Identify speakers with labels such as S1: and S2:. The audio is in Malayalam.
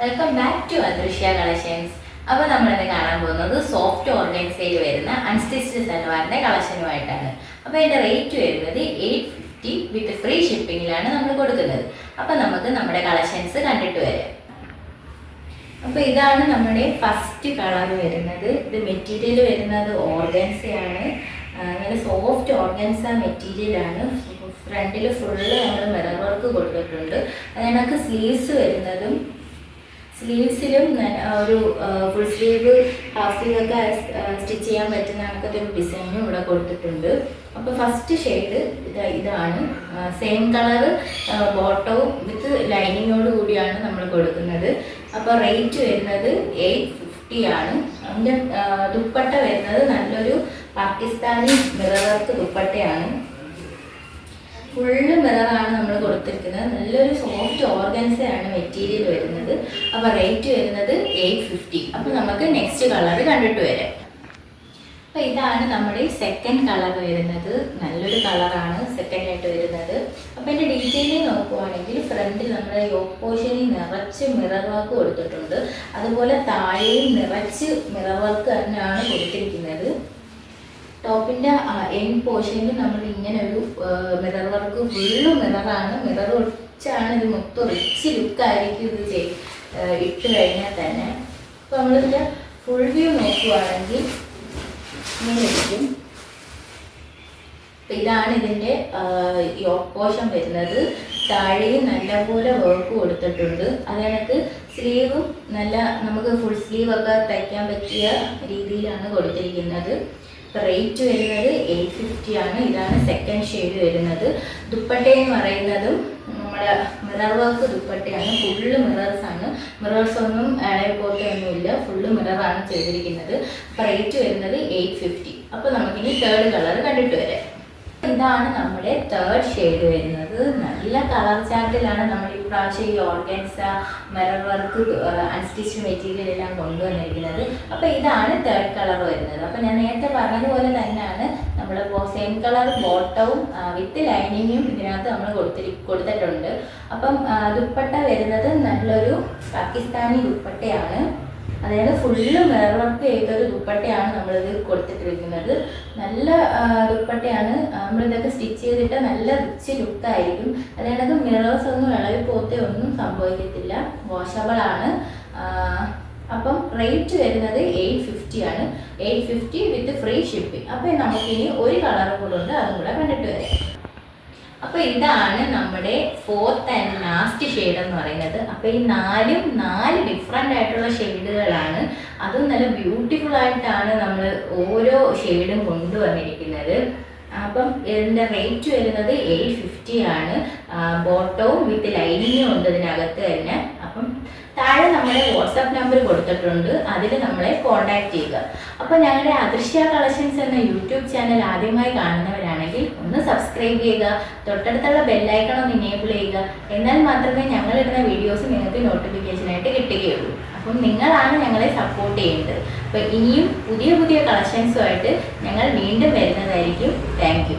S1: Welcome back to Adrishya collections. അപ്പോൾ നമ്മളിന്ന് കാണാൻ പോകുന്നത് സോഫ്റ്റ് ഓർഗൻസയിൽ വരുന്ന അൺസ്റ്റിച്ച്ഡ് സൽവാറിന്റെ കളക്ഷനുമായിട്ടാണ്. അപ്പോൾ അതിന്റെ റേറ്റ് വരുന്നത് എയ്റ്റ് ഫിഫ്റ്റി വിത്ത് ഫ്രീ ഷിപ്പിങ്ങിലാണ് നമ്മൾ കൊടുക്കുന്നത്. അപ്പോൾ നമുക്ക് നമ്മുടെ കളക്ഷൻസ് കണ്ടിട്ട് വരാം. അപ്പോൾ ഇതാണ് നമ്മുടെ ഫസ്റ്റ് കളർ വരുന്നത്. ഇത് മെറ്റീരിയൽ വരുന്നത് ഓർഗൻസയാണ് നല്ല സോഫ്റ്റ് ഓർഗൻസ മെറ്റീരിയലാണ് ഫ്രണ്ടിൽ ഫുള്ള് നമ്മൾ മിറർ വർക്ക് കൊടുത്തിട്ടുണ്ട്. അതിനകത്ത് സ്ലീവ്സ് വരുന്നതും സ്ലീവ്സിലും ഒരു ഫുൾ സ്ലീവ് ഹാഫ് സ്ലീവ് ഒക്കെ സ്റ്റിച്ച് ചെയ്യാൻ പറ്റുന്ന കണക്കത്തെ ഒരു ഡിസൈനും ഇവിടെ കൊടുത്തിട്ടുണ്ട്. അപ്പോൾ ഫസ്റ്റ് ഷെയ്ഡ് ഇത് ഇതാണ്. സെയിം കളർ ബോട്ടവും വിത്ത് ലൈനിങ്ങോട് കൂടിയാണ് നമ്മൾ കൊടുക്കുന്നത്. അപ്പോൾ റേറ്റ് വരുന്നത് എയ്റ്റ് ഫിഫ്റ്റി ആണ്. അതിന്റെ ദുപ്പട്ട വരുന്നത് നല്ലൊരു പാകിസ്ഥാനി മിറവർക്ക് ദുപ്പട്ടയാണ്. ഫുള്ള് കൊടുത്തിരിക്കുന്നത്. നല്ലൊരു സോഫ്റ്റ് ഓർഗൻസയാണ് മെറ്റീരിയൽ വരുന്നത്. അപ്പോൾ റേറ്റ് വരുന്നത് എയ്റ്റ് ഫിഫ്റ്റി അപ്പോൾ നമുക്ക് നെക്സ്റ്റ് കളർ കണ്ടിട്ട് വരാം. അപ്പോൾ ഇതാണ് നമ്മുടെ സെക്കൻഡ് കളർ വരുന്നത്. നല്ലൊരു കളറാണ് സെക്കൻഡ് ആയിട്ട് വരുന്നത്. അപ്പോൾ എന്റെ ഡീറ്റെയിൽ നോക്കുവാണെങ്കിൽ ഫ്രണ്ടിൽ നമ്മുടെ യോക്ക് പോർഷനിൽ നിറച്ച് മിറർ വർക്ക് കൊടുത്തിട്ടുണ്ട്. അതുപോലെ താഴെയും നിറച്ച് മിറർ വർക്ക് തന്നെയാണ് കൊടുത്തിരിക്കുന്നത്. ടോപ്പിന്റെ എൻ പോർഷനിൽ നമ്മൾ ഇങ്ങനെ ഒരു മിറർ വർക്ക് ഫുള്ള് മിററാണ് മിറർ ഒഴിച്ചാണ് ഇത് മൊത്തം റിച്ച് ലുക്കായിരിക്കും ഇത് ചെയ് ഇട്ട് കഴിഞ്ഞാൽ തന്നെ. അപ്പോൾ നമ്മളിതിന്റെ ഫുൾ വ്യൂ നോക്കുവാണെങ്കിൽ ഇങ്ങനെ ഇതാണ് യോക്ക് പോഷൻ വരുന്നത്. താഴെയും നല്ലപോലെ വർക്ക് കൊടുത്തിട്ടുണ്ട്. അത് സ്ലീവും നല്ല നമുക്ക് ഫുൾ സ്ലീവ് ഒക്കെ തയ്ക്കാൻ പറ്റിയ രീതിയിലാണ് കൊടുത്തിരിക്കുന്നത്. റേറ്റ് വരുന്നത് എയ്റ്റ് ഫിഫ്റ്റി ആണ്. ഇതാണ് സെക്കൻഡ് ഷെയ്ഡ് വരുന്നത്. ദുപ്പട്ട എന്ന് പറയുന്നതും നമ്മുടെ മിറർ വർക്ക് ദുപ്പട്ടയാണ്. ഫുള്ള് മിറേഴ്സ് ആണ്. മിറേഴ്സ് ഒന്നും ഇളയ പോലത്തെ ഒന്നുമില്ല. ഫുള്ള് മിററാണ് ചെയ്തിരിക്കുന്നത്. റേറ്റ് വരുന്നത് എയ്റ്റ് ഫിഫ്റ്റി അപ്പോൾ നമുക്കിനി തേർഡ് കളർ കണ്ടിട്ട് വരാം. ഇതാണ് നമ്മുടെ തേർഡ് ഷെയ്ഡ് വരുന്നത്. നല്ല കളർ ചാർട്ടിലാണ് നമ്മൾ ഈ പ്രാവശ്യം ഈ organza mirror work unstitch material എല്ലാം കൊണ്ടുവന്നിരിക്കുന്നത്. അപ്പോൾ ഇതാണ് തേർഡ് കളർ വരുന്നത്. അപ്പോൾ ഞാൻ നേരത്തെ പറഞ്ഞതുപോലെ തന്നെയാണ് നമ്മൾ സെയിം കളർ ബോട്ടവും വിത്ത് ലൈനിങ്ങും ഇതിനകത്ത് നമ്മൾ കൊടുത്തിരി കൊടുത്തിട്ടുണ്ട്. അപ്പം ദുപ്പട്ട വരുന്നത് നല്ലൊരു പാകിസ്ഥാനി ദുപ്പട്ടയാണ്. അതായത് ഫുള്ള് മിറർ വർക്ക് ചെയ്തൊരു ദുപ്പട്ടയാണ് നമ്മളിത് കൊടുത്തിട്ടിരിക്കുന്നത്. നല്ല ദുപ്പട്ടയാണ് ആ, നമ്മളിതൊക്കെ സ്റ്റിച്ച് ചെയ്തിട്ട് നല്ല റിച്ച് ലുക്കായിരിക്കും അതായത് മിറേഴ്സ് ഒന്നും ഇളകി പോത്തെ ഒന്നും സംഭവിക്കത്തില്ല. വാഷബിൾ ആണ്. അപ്പം റേറ്റ് വരുന്നത് എയ്റ്റ് ഫിഫ്റ്റി ആണ്. Eight fifty with free shipping അപ്പം നമുക്കിനി ഒരു കളർ കൂടെ ഉണ്ട് അതും കൂടെ കണ്ടിട്ട് വരാം. അപ്പൊ ഇതാണ് നമ്മുടെ ഫോർത്ത് ആൻഡ് ലാസ്റ്റ് ഷെയ്ഡ് എന്ന് പറയുന്നത്. അപ്പൊ ഈ നാലും നാല് ഡിഫറെന്റ് ആയിട്ടുള്ള ഷെയ്ഡുകളാണ് അതും നല്ല ബ്യൂട്ടിഫുൾ ആയിട്ടാണ് നമ്മൾ ഓരോ ഷെയ്ഡും കൊണ്ടുവന്നിരിക്കുന്നത്. അപ്പം ഇതിന്റെ റേറ്റ് വരുന്നത് എയ്റ്റ് ഫിഫ്റ്റി ആണ്. ബോട്ടവും വിത്ത് ലൈനിങ്ങും ഉണ്ട് ഇതിനകത്ത് തന്നെ. അപ്പം താഴെ നമ്മുടെ വാട്സാപ്പ് നമ്പർ കൊടുത്തിട്ടുണ്ട്. അതിൽ നമ്മളെ കോൺടാക്ട് ചെയ്യുക. അപ്പോൾ ഞങ്ങളുടെ അദൃശ്യ കളക്ഷൻസ് എന്ന യൂട്യൂബ് ചാനൽ ആദ്യമായി കാണുന്നവരാണെങ്കിൽ ഒന്ന് സബ്സ്ക്രൈബ് ചെയ്യുക. തൊട്ടടുത്തുള്ള ബെല്ലൈക്കൺ ഒന്ന് എനേബിൾ ചെയ്യുക. എന്നാൽ മാത്രമേ ഞങ്ങളിടുന്ന വീഡിയോസ് നിങ്ങൾക്ക് നോട്ടിഫിക്കേഷനായിട്ട് കിട്ടുകയുള്ളൂ. അപ്പം നിങ്ങളാണ് ഞങ്ങളെ സപ്പോർട്ട് ചെയ്യേണ്ടത്. അപ്പോൾ ഇനിയും കളക്ഷൻസുമായിട്ട് ഞങ്ങൾ വീണ്ടും വരുന്നതായിരിക്കും. താങ്ക്